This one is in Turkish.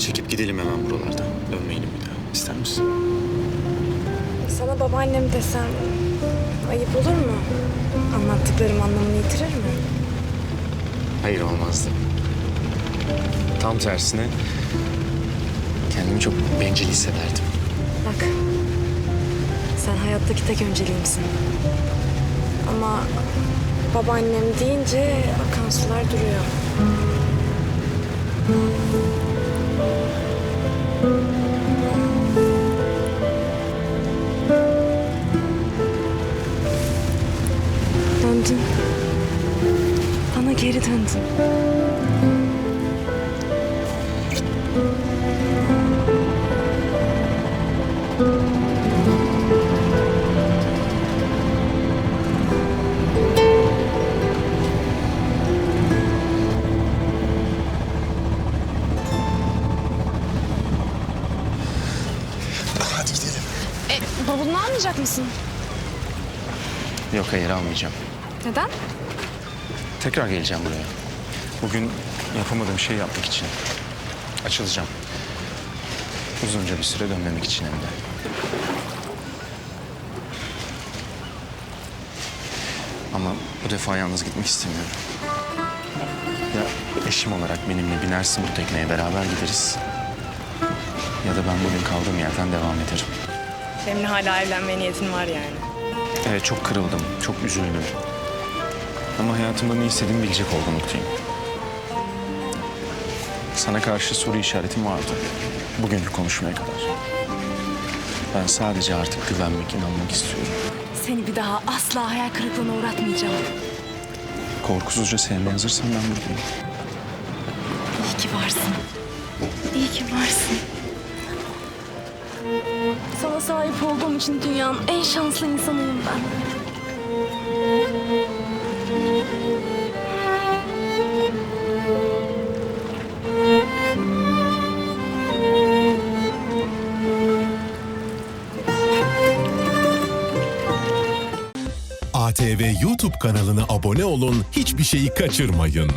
Çekip gidelim hemen buralardan. Dönmeyelim bir daha. İster misin? Sana babaannem desem ayıp olur mu? Anlattıklarım anlamını yitirir mi? Hayır olmazdı. Tam tersine kendimi çok bencil hissederdim. Bak, sen hayattaki tek önceliğimsin. Ama babaannem deyince akan sular duruyor. Döndün. Bana geri döndün. Hadi bavulunu almayacak mısın? Yok hayır almayacağım. Neden? Tekrar geleceğim buraya. Bugün yapamadığım şey yapmak için. Açılacağım. Uzunca bir süre dönmemek için hem de. Ama bu defa yalnız gitmek istemiyorum. Ya eşim olarak benimle binersin bu tekneye beraber gideriz. Ya da ben bugün kaldığım yerden devam ederim. Benimle hala evlenme niyetin var yani. Evet çok kırıldım, çok üzüldüm. Ama hayatımda ne istediğimi bilecek oldum mutluyum. Sana karşı soru işaretim vardı. Bugünkü konuşmaya kadar. Ben sadece artık güvenmek, inanmak istiyorum. Seni bir daha asla hayal kırıklığına uğratmayacağım. Korkusuzca sevmeye hazırsan ben buradayım. İyi ki varsın. İyi ki varsın. Sana sahip olduğum için dünyanın en şanslı insanıyım ben. ATV YouTube kanalına abone olun, hiçbir şeyi kaçırmayın.